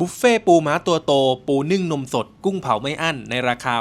บุฟเฟ่ปูม้าตัวโต ปูนึ่งนมสด กุ้งเผาไม่อั้น ในราคา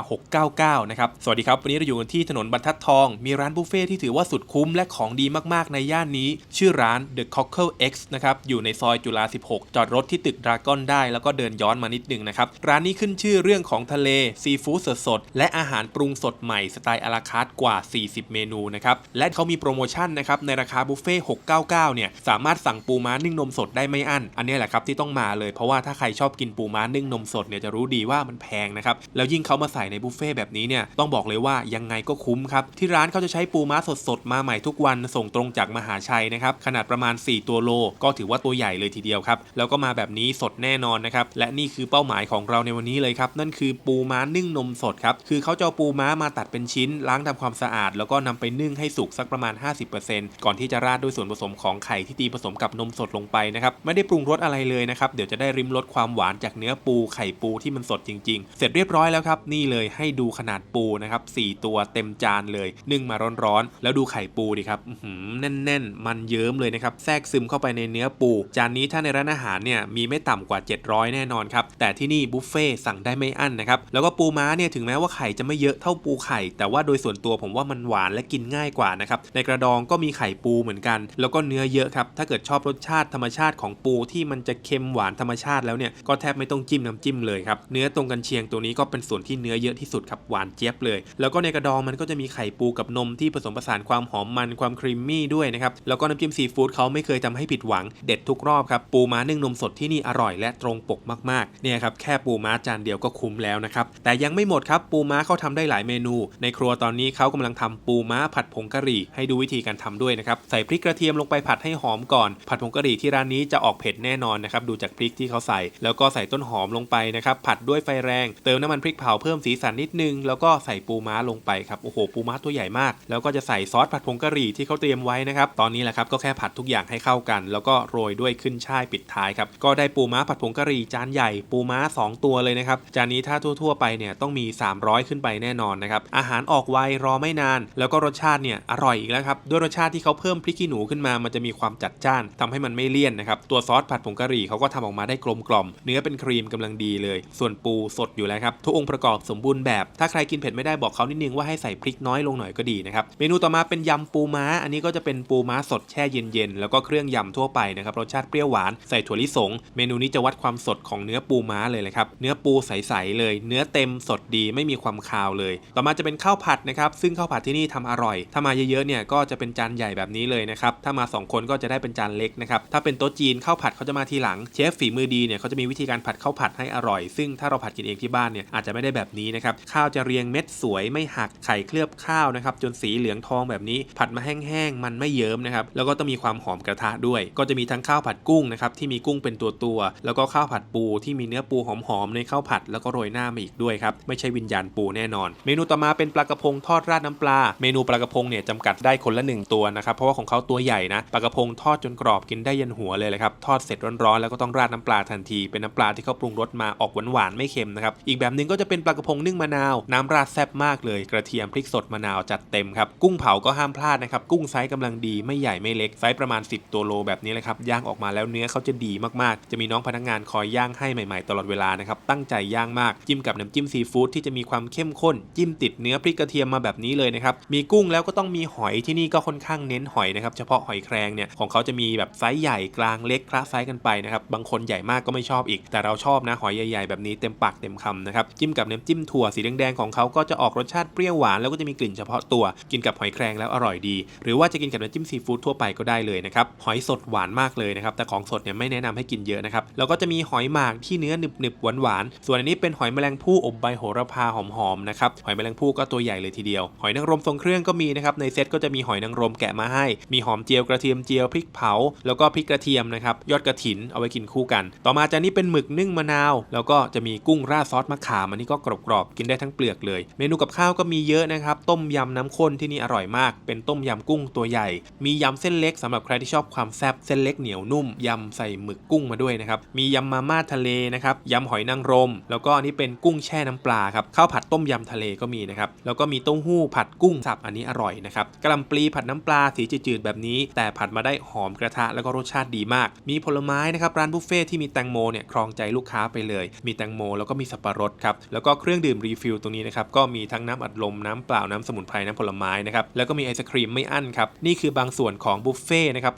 699 นะครับ สวัสดีครับ วันนี้เราอยู่กันที่ถนนบรรทัดทอง มีร้านบุฟเฟ่ที่ถือว่าสุดคุ้มและของดีมากๆ ในย่านนี้ ชื่อร้าน The Cockle X นะครับ อยู่ในซอยจุฬา 16 จอดรถที่ตึกดราก้อนได้ แล้วก็เดินย้อนมานิดนึงนะครับ ร้านนี้ขึ้นชื่อเรื่องของทะเล ซีฟู้ดสดๆ และอาหารปรุงสดใหม่สไตล์อาราคาร์ทกว่า 40 เมนูนะครับ และเขามีโปรโมชั่นนะครับ ในราคาบุฟเฟ่699 เนี่ย สามารถสั่งปูม้านึ่งนมสดได้ไม่อั้น อันนี้แหละครับที่ต้องมาเลยเพราะว่าถ้าใครชอบกินปูม้านึ่งนมสดเนี่ยจะรู้ดีว่ามันแพงนะครับแล้วยิ่งเขามาใส่ในบุฟเฟ่แบบนี้เนี่ยต้องบอกเลยว่ายังไงก็คุ้มครับที่ร้านเขาจะใช้ปูม้าสดๆมาใหม่ทุกวันส่งตรงจากมหาชัยนะครับขนาดประมาณ 4 ตัวโล ก็ถือว่าตัวใหญ่เลยทีเดียวครับแล้วก็มาแบบนี้สดแน่นอนนะครับและนี่คือเป้าหมายของเราในวันนี้เลยครับนั่นคือปูม้านึ่งนมสดครับคือเขาจะปูม้ามาตัดเป็นชิ้น ล้างทำความสะอาด แล้วก็นำไปนึ่งให้สุกสักประมาณ 50%ก่อนที่จะราดด้วยส่วนผสมของไข่ที่ตีผสมกับนมสดลงไปนะครับไม่ได้ปรุงรสอะไรเลยนะครับเดี๋ยวจะได้ริมรสความหวานจากเนื้อปูไข่ปูที่มันสดจริง ๆ เสร็จเรียบร้อยแล้วครับ นี่เลยให้ดูขนาดปูนะครับ4ตัวเต็มจานเลย นึ่งมาร้อนๆ แล้วดูไข่ปูดิครับหือแน่นๆ มันเยิ้มเลยนะครับ แทรกซึมเข้าไปในเนื้อปู จานนี้ถ้าในร้านอาหารเนี่ยมีไม่ต่ำกว่า 700 แน่นอนครับ แต่ที่นี่บุฟเฟ่สั่งได้ไม่อั้นนะครับ แล้วก็ปูม้าเนี่ยถึงแม้ว่าไข่จะไม่เยอะเท่าปูไข่ แต่ว่าโดยส่วนตัวผมว่ามันหวานและกินง่ายกว่านะครับ ในกระดองก็มีไข่ปูเหมือนกัน แล้วก็เนื้อเยอะครับ ถ้าเกิดชอบรสชาติธรรมชาติของปูที่มันจะเค็มหวานธรรมชาติแล้วเนี่ยก็แทบไม่ต้องจิ้มน้ำจิ้มเลยครับเนื้อตรงกันเชียงตัวนี้ก็เป็นส่วนที่เนื้อเยอะที่สุดครับหวานเจี๊ยบเลย แล้วก็ในกระดองมันก็จะมีไข่ปูกับนมที่ผสมผสานความหอมมันความครีมมี่ด้วยนะครับแล้วก็น้ำจิ้มซีฟู้ดเขาไม่เคยทำให้ผิดหวัง เด็ดทุกรอบครับปูม้านึ่งนมสดที่นี่อร่อยและตรงปกมากๆเนี่ยครับแค่ปูม้าจานเดียวก็คุ้มแล้วนะครับแต่ยังไม่หมดครับปูม้าเขาทำได้หลายเมนู ในครัวตอนนี้เขากำลังทำปูม้าผัดผงกะหรี่ ให้ดูวิธีการทำด้วยนะครับใส่พริกกระเทียมลงไปผัดให้หอมก่อน ผัดผงกะหรี่ที่ร้านนี้จะออกเผ็ดแน่นอนนะครับดูจากพริกที่เขาใส่แล้วก็ใส่ต้นหอมลงไปนะครับผัดด้วยไฟแรง เติมน้ำมันพริกเผาเพิ่มสีสันนิดนึง แล้วก็ใส่ปูม้าลงไปครับโอ้โหปูม้าตัวใหญ่มาก แล้วก็จะใส่ซอสผัดผงกะหรี่ที่เขาเตรียมไว้นะครับตอนนี้แหละครับก็แค่ผัดทุกอย่างให้เข้ากัน แล้วก็โรยด้วยขึ้นช่ายปิดท้ายครับก็ได้ปูม้าผัดผงกะหรี่จานใหญ่ปูม้า 2 ตัวเลยนะครับจานนี้ถ้าทั่ว ๆ ไปเนี่ยต้องมี 300 ขึ้นไปแน่นอนนะครับอาหารออกไวรอไม่นาน แล้วก็รสชาติเนี่ยอร่อยอีกแล้วครับด้วยรสชาติที่เขาเพิ่มพริกขี้หนูขึ้นมามันจะมีความจัดจ้านทำให้มันไม่เลี่ยนนะครับตัวซอสผัดผงกะหรี่เขาก็ทำออกมาได้กลมกล่อมเนื้อเป็นครีมกำลังดีเลย ส่วนปูสดอยู่แล้วครับ ทุกองค์ประกอบสมบูรณ์แบบ ถ้าใครกินเผ็ดไม่ได้บอกเขานิดนึงว่าให้ใส่พริกน้อยลงหน่อยก็ดีนะครับ เมนูต่อมาเป็นยำปูม้า อันนี้ก็จะเป็นปูม้าสดแช่เย็นๆ แล้วก็เครื่องยำทั่วไปนะครับ รสชาติเปรี้ยวหวาน ใส่ถั่วลิสง เมนูนี้จะวัดความสดของเนื้อปูม้าเลยเลยครับ เนื้อปูใสๆเลย เนื้อเต็มสดดีไม่มีความคาวเลย ต่อมาจะเป็นข้าวผัดนะครับ ซึ่งข้าวผัดที่นี่ทำอร่อย ถ้ามาเยอะๆเนี่ยก็จะเป็นจานใหญ่แบบนี้เลยนะครับ ถ้ามา 2 คนก็จะได้เป็นจานเล็กนะครับ ถ้าเป็นโต๊ะจีนข้าวผัดเขาจะมาทีหลัง เชฟฝีมือดีเนี่ยเขาจะมีวิธีการผัดข้าวผัดให้อร่อย ซึ่งถ้าเราผัดกินเองที่บ้านเนี่ยอาจจะไม่ได้แบบนี้นะครับข้าวจะเรียงเม็ดสวยไม่หักไข่เคลือบข้าวนะครับจนสีเหลืองทองแบบนี้ ผัดมาแห้งๆมันไม่เยิ้มนะครับแล้วก็ต้องมีความหอมกระทะด้วย ก็จะมีทั้งข้าวผัดกุ้งนะครับที่มีกุ้งเป็นตัวตัวๆแล้วก็ข้าวผัดปูที่มีเนื้อปูหอมๆในข้าวผัดแล้วก็โรยหน้ามาอีกด้วยครับไม่ใช่วิญญาณปูแน่นอน เมนูต่อมาเป็นปลากระพงทอดราดน้ำปลา เมนูปลากระพงเนี่ยจำกัดได้คนละหนึ่งตัวนะครับเพราะว่าของเขาตัวใหญ่นะปลากระพงทอดจนกรอบกินได้ยันหัวเลยเลยครับทอดเสร็จร้อนๆแล้วก็ต้องราดน้ำปลาทันทีเป็นน้ำปลาที่เขาปรุงรสมาออกหวานๆไม่เค็มนะครับ อีกแบบหนึ่งก็จะเป็นปลากระพงนึ่งมะนาว น้ำราดแซ่บมากเลย กระเทียมพริกสดมะนาวจัดเต็มครับ กุ้งเผาก็ห้ามพลาดนะครับ กุ้งไซส์กำลังดีไม่ใหญ่ไม่เล็ก ไซส์ประมาณ 10 ตัวโลแบบนี้เลยครับ ย่างออกมาแล้วเนื้อเขาจะดีมากๆ จะมีน้องพนักงานคอยย่างให้ใหม่ๆ ตลอดเวลานะครับ ตั้งใจย่างมาก จิ้มกับน้ำจิ้มซีฟู้ดที่จะมีความเข้มข้น จิ้มติดเนื้อพริกกระเทียมมาแบบนี้เลยนะครับ มีกุ้งแล้วก็ต้องมีหอยที่นี่ก็ค่อนข้างเน้นหอยนะครับ เฉพาะหอยแครงเนี่ยของเขาจะมีแบบไซส์ใหญ่กลางเล็กคละไซส์กันไปนะครับ บางคนใหญ่มากก็ไม่ชอบอีก แต่เราชอบนะหอยใหญ่ ๆ แบบนี้เต็มปากเต็มคำนะครับจิ้มกับน้ำจิ้มถั่วสีแดงๆของเขาก็จะออกรสชาติเปรี้ยวหวานแล้วก็จะมีกลิ่นเฉพาะตัว กินกับหอยแครงแล้วอร่อยดี หรือว่าจะกินกับน้ำจิ้มซีฟู้ดทั่วไปก็ได้เลยนะครับหอยสดหวานมากเลยนะครับแต่ของสดเนี่ยไม่แนะนำให้กินเยอะนะครับแล้วก็จะมีหอยหมากที่เนื้อหนึบๆหวานๆส่วนอันนี้เป็นหอยแมลงภู่อบใบโหระพาหอมๆนะครับหอยแมลงภู่ก็ตัวใหญ่เลยทีเดียว หอยนางรมทรงเครื่องก็มีนะครับในเซตก็จะมีหอยนางรมแกะมาให้ มีหอมเจียวกระเทียมเจียวพริกเผา แล้วก็พริกกระเทียมนะครับยอดกระถินเอาไว้กินคู่กัน ต่อมาจานนี้เป็นหมึกนึ่งมะนาว แล้วก็จะมีกุ้งราดซอสมะขามอันนี้ก็กรอบๆกินได้ทั้งเปลือกเลย เมนูกับข้าวก็มีเยอะนะครับ ต้มยำน้ำข้นที่นี่อร่อยมาก เป็นต้มยำกุ้งตัวใหญ่ มียำเส้นเล็กสำหรับใครที่ชอบความแซ่บเส้นเล็กเหนียวนุ่มยำใส่หมึกกุ้งมาด้วยนะครับมียำมาม่าทะเลนะครับยำหอยนางรม แล้วก็อันนี้เป็นกุ้งแช่น้ำปลาครับข้าวผัดต้มยำทะเลก็มีนะครับแล้วก็มีเต้าหู้ผัดกุ้งสับอันนี้อร่อยนะครับกะหล่ำปลีผัดน้ำปลาสีจืดๆแบบนี้ แต่ผัดมาได้หอมกระทะแล้วก็รสชาติดีมาก มีผลไม้นะครับร้านบุฟเฟ่ที่มีแตงโมเนี่ยครองใจลูกค้าไปเลย มีแตงโมแล้วก็มีสับปะรดครับแล้วก็เครื่องดื่มรีฟิลตรงนี้นะครับก็มีทั้งน้ำอัดลมน้ำเปล่าน้ำสมุนไพรน้ำผลไม้นะครับแล้วก็มีไอศครีมไม่อั้นครับนี่คือบางส่วนของบุฟเฟ่ต์นะครับ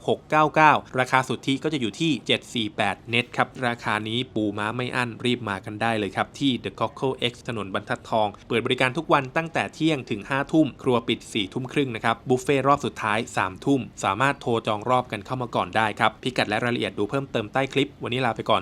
699 ราคาสุทธิก็จะอยู่ที่ 748 เน็ตครับราคานี้ปูม้าไม่อั้นรีบมากันได้เลยครับที่ The Cockle X ถนนบรรทัดทอง เปิดบริการทุกวันตั้งแต่เที่ยงถึง 5 ทุ่ม ครัวปิด 4 ทุ่มครึ่งนะครับบุฟเฟ่รอบสุดท้าย 3 ทุ่ม สามารถโทรจองรอบกันเข้ามาก่อนได้ครับพิกัดและรายละเอียดดูเพิ่มเติมใต้คลิป วันนี้ลาไปก่อน